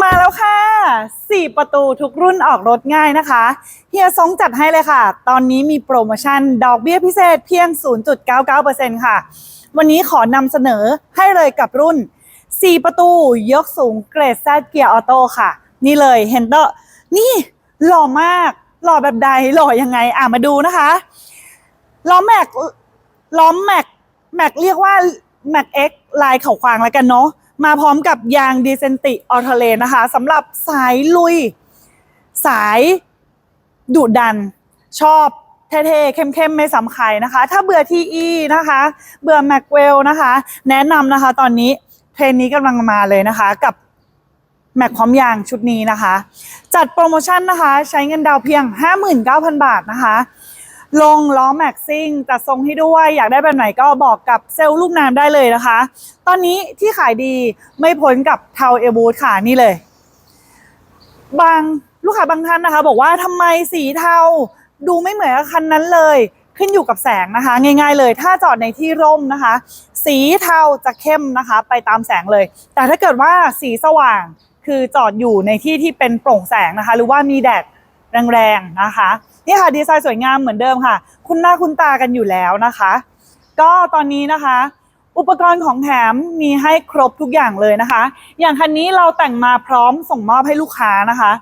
มาแล้วค่ะ 4 ประตูทุกรุ่นออกรถง่ายนะคะ เฮียซงจัดให้เลยค่ะ ตอนนี้มีโปรโมชั่นดอกเบี้ยพิเศษเพียง 0.99%ค่ะ วันนี้ขอนำเสนอให้เลยกับรุ่น 4 ประตูยกสูงเกรดแซดเกียร์ออโต้ค่ะ นี่เลยเฮนเดอร์นี่หล่อมาก หล่อแบบใดหล่อยังไง อะมาดูนะคะล้อแม็กล้อแม็กแม็กเรียกว่าแม็กเอ็กลายเขาควางแล้วกันเนาะ มาพร้อมกับยางดีเซนติออเทเลนนะคะสำหรับสายลุย สายดุดัน ชอบเท่ๆ เข้มๆ ไม่ซ้ำใครนะคะ ถ้าเบื่อทีอีนะคะ เบื่อแม็กเวลนะคะ แนะนำนะคะตอนนี้เทรนนี้กำลังมาเลยนะคะ กับแม็กพร้อมยางชุดนี้นะคะ จัดโปรโมชั่นนะคะ ใช้เงินดาวเพียง 59,000 บาทนะคะ ลงล้อแม็กซิ่งจัดทรงให้ด้วยอยากได้แบบไหนก็บอกกับเซลล์ลูกน้ำได้เลยนะคะ ตอนนี้ที่ขายดีไม่พ้นกับเทาเอบูธค่ะนี่เลย บางลูกค้าบางท่านนะคะ บอกว่าทำไมสีเทาดูไม่เหมือนคันนั้นเลยขึ้นอยู่กับแสงนะคะ ง่ายๆเลย ถ้าจอดในที่ร่มนะคะ สีเทาจะเข้มนะคะ ไปตามแสงเลย แต่ถ้าเกิดว่าสีสว่างคือจอดอยู่ในที่ที่เป็นโปร่งแสงนะคะ หรือว่ามีแดด แรงๆนะคะ นี่ค่ะดีไซน์สวยงามเหมือนเดิมค่ะ คุณหน้าคุณตากันอยู่แล้วนะคะ ก็ตอนนี้นะคะ อุปกรณ์ของแถมมีให้ครบทุกอย่างเลยนะคะ อย่างคันนี้เราแต่งมาพร้อมส่งมอบให้ลูกค้านะคะ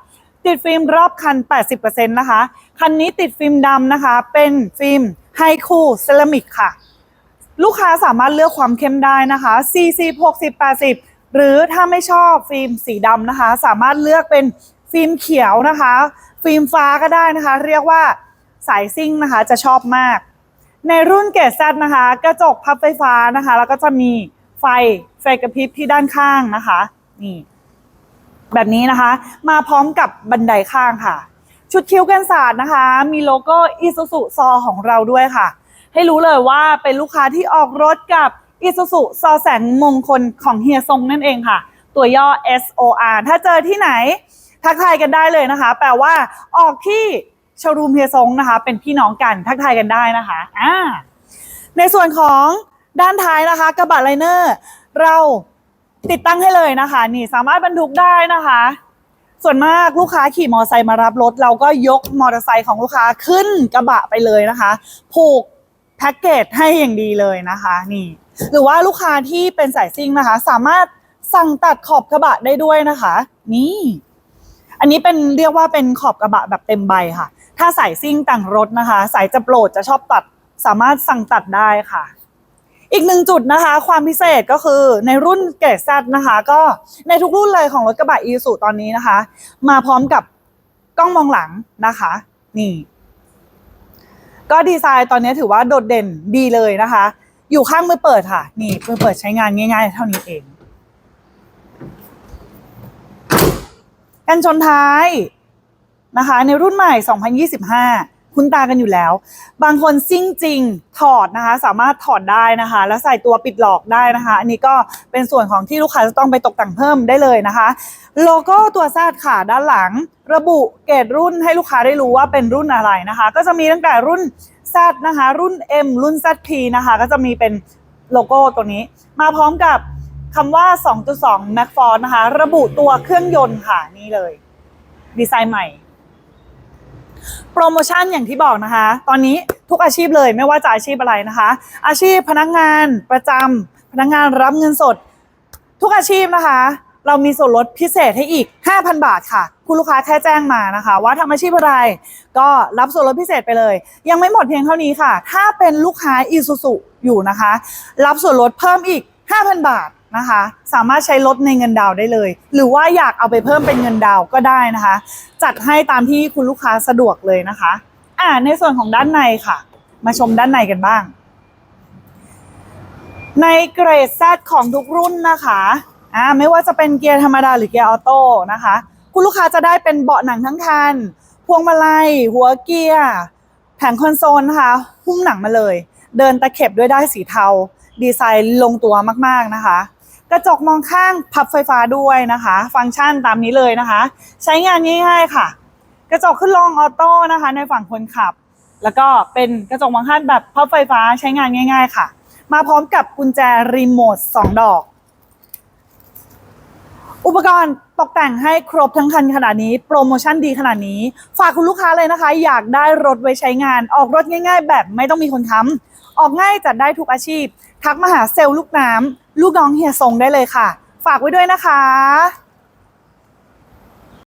ติดฟิล์มรอบคัน 80%นะคะ คันนี้ติดฟิล์มดำนะคะ เป็นฟิล์มไฮคูเซรามิกค่ะ ลูกค้าสามารถเลือกความเข้มได้นะคะ 40 60 80 หรือถ้าไม่ชอบฟิล์มสีดำนะคะ สามารถเลือกเป็นฟิล์มเขียวนะคะ ฟิล์มฟ้าก็ได้นะคะ เรียกว่าสายซิ่งนะคะจะชอบมาก ในรุ่นเกรดแซนะคะ กระจกพับไฟฟ้านะคะ แล้วก็จะมีไฟไฟกระพริบที่ด้านข้างนะคะนี่แบบนี้นะคะ มาพร้อมกับบันไดข้างค่ะ ชุดคิ้วกันศาสตร์นะคะ มีโลโก้อิซูซุซอของเราด้วยค่ะ ให้รู้เลยว่าเป็นลูกค้าที่ออกรถกับอิซูซุซอแสนมงคลของเฮียซงนั่นเองค่ะ ตัวย่อ SOR ถ้าเจอที่ไหน ทักทายกันได้เลยนะคะ แปลว่าออกที่โชว์รูมเฮียซงนะคะ เป็นพี่น้องกันทักทายกันได้นะคะอ่าในส่วนของด้านท้ายนะคะ กระบะไลเนอร์เราติดตั้งให้เลยนะคะ นี่สามารถบรรทุกได้นะคะ ส่วนมากลูกค้าขี่มอเตอร์ไซค์มารับรถ เราก็ยกมอเตอร์ไซค์ของลูกค้าขึ้นกระบะไปเลยนะคะ ผูกแพ็กเกจให้อย่างดีเลยนะคะนี่ หรือว่าลูกค้าที่เป็นสายซิ่งนะคะ สามารถสั่งตัดขอบกระบะได้ด้วยนะคะ นี่ อันนี้เป็นเรียกว่าเป็นขอบกระบะแบบเต็มใบค่ะ ถ้าสายซิ่งแต่งรถนะคะ สายจะโปรดจะชอบตัดสามารถสั่งตัดได้ค่ะ อีกหนึ่งจุดนะคะ ความพิเศษก็คือในรุ่นเกรดแซดนะคะ ก็ในทุกรุ่นเลยของรถกระบะอีสุตอนนี้นะคะ มาพร้อมกับกล้องมองหลังนะคะ นี่ ก็ดีไซน์ตอนนี้ถือว่าโดดเด่นดีเลยนะคะ อยู่ข้างมือเปิดค่ะ นี่มือเปิดใช้งานง่าย ๆ เท่านี้เอง กันชนท้ายนะคะ ในรุ่นใหม่ 2025 คุ้นตากันอยู่แล้ว บางคนซิ่งจริงถอดนะคะ สามารถถอดได้นะคะ แล้วใส่ตัวปิดหลอกได้นะคะ อันนี้ก็เป็นส่วนของที่ลูกค้าจะต้องไปตกแต่งเพิ่มได้เลยนะคะ โลโก้ตัวซาดค่ะด้านหลัง ระบุเกรดรุ่นให้ลูกค้าได้รู้ว่าเป็นรุ่นอะไรนะคะ ก็จะมีตั้งแต่รุ่น Z นะคะ รุ่น M รุ่น ZP นะคะ ก็จะมีเป็นโลโก้ตัวนี้ มาพร้อมกับ คำว่า 2.2 Mac f o r นะคะ ระบุตัวเครื่องยนต์ค่ะ นี่เลย ดีไซน์ใหม่ โปรโมชั่นอย่างที่บอกนะคะ ตอนนี้ทุกอาชีพเลยไม่ว่าจะอาชีพอะไรนะคะ อาชีพพนักงานประจำพนักงานรับเงินสด ทุกอาชีพนะคะ เรามีส่วนลดพิเศษให้อีก 5,000 บาทค่ะ คุณลูกค้าแค่แจ้งมานะคะ ว่าทำอาชีพอะไร ก็รับส่วนลดพิเศษไปเลย ยังไม่หมดเพียงเท่านี้ค่ะ ถ้าเป็นลูกค้าอีซูซุอยู่นะคะ รับส่วนลดเพิ่มอีก 5,000 บาท นะคะ สามารถใช้ลดในเงินดาวได้เลย หรือว่าอยากเอาไปเพิ่มเป็นเงินดาวก็ได้นะคะ จัดให้ตามที่คุณลูกค้าสะดวกเลยนะคะ อ่าในส่วนของด้านในค่ะ มาชมด้านในกันบ้าง ในเกรด Z ของทุกรุ่นนะคะอ่าไม่ว่าจะเป็นเกียร์ธรรมดาหรือเกียร์ออโต้นะคะ คุณลูกค้าจะได้เป็นเบาะหนังทั้งคัน พวงมาลัย หัวเกียร์แผงคอนโซลนะคะหุ้มหนังมาเลย เดินตะเข็บด้วยได้สีเทา ดีไซน์ลงตัวมาก ๆ นะคะ กระจกมองข้างพับไฟฟ้าด้วยนะคะ ฟังก์ชันตามนี้เลยนะคะ ใช้งานง่ายๆค่ะ กระจกขึ้นลงออโต้นะคะ ในฝั่งคนขับ แล้วก็เป็นกระจกมองข้างแบบพับไฟฟ้าใช้งานง่าย ๆ ค่ะ มาพร้อมกับกุญแจรีโมท2ดอก อุปกรณ์ตกแต่งให้ครบทั้งคันขนาดนี้ โปรโมชั่นดีขนาดนี้ ฝากคุณลูกค้าเลยนะคะ อยากได้รถไว้ใช้งานออกรถง่าย ๆ แบบไม่ต้องมีคนค้ำ ออกง่ายจัดได้ทุกอาชีพ ทักมาหาเซลล์ลูกน้ำลูกน้องเฮียทรงได้เลยค่ะ ฝากไว้ด้วยนะคะ